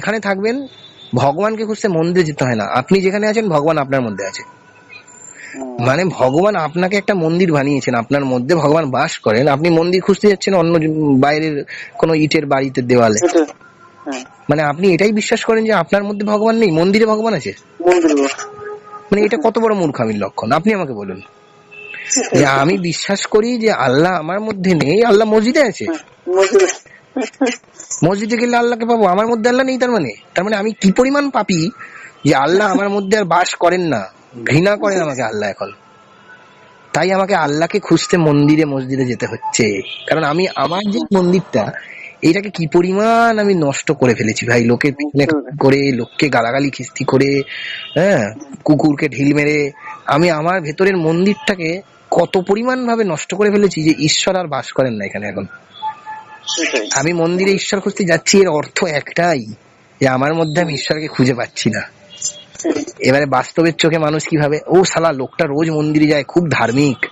এখানে থাকবেন ভগবানকে খুঁজতে মন্দিরে যেতে হয় না। আপনি যেখানে আছেন ভগবান আপনার মধ্যে আছে। মানে ভগবান আপনাকে একটা মন্দির বানিয়েছেন আপনার মধ্যে ভগবান বাস করেন আপনি মন্দির খুঁজতে যাচ্ছেন অন্য বাইরের কোনো ইটের বাড়িতে দেওয়ালে। হ্যাঁ। মানে আপনি এটাই বিশ্বাস করেন যে আপনার মধ্যে ভগবান নেই মন্দিরে ভগবান আছে? মানে এটা কত বড় মূর্খামির লক্ষণ? আপনি আমাকে বলুন। যে আমি বিশ্বাস করি যে আল্লাহ আমার মধ্যে নেই আল্লাহ মসজিদে আছে। হ্যাঁ, মসজিদে গেলে আল্লাহকে পাবো? আমার মধ্যে আল্লাহ নেই তার মানে? তার মানে আমি কি পরিমাণ পাপি যে আল্লাহ আমার মধ্যে আর বাস করেন না? ঘৃণা করেন আমাকে আল্লাহ এখন। তাই আমাকে আল্লাহকে খুঁজতে মন্দিরে মসজিদে যেতে হচ্ছে। কারণ আমি আমার যে মন্দিরটা এটাকে কি পরিমাণ আমি নষ্ট করে ফেলেছি ভাই? লোকে পিছনে করে লোককে গালাগালি খিস্তি করে হ্যাঁ কুকুরকে ঢিল মেরে আমি আমার ভেতরের মন্দিরটাকে কত পরিমাণ ভাবে নষ্ট করে ফেলেছি যে ঈশ্বর আর বাস করেন না এখানে এখন। আমি মন্দিরে ঈশ্বর খুঁজতে যাচ্ছি এর অর্থ একটাই যে আমার মধ্যে আমি ঈশ্বরকে খুঁজে পাচ্ছি না। এবারে বাস্তবের চোখে মানুষ কীভাবে ও শালা লোকটা রোজ মন্দিরে যায় খুব ধার্মিক।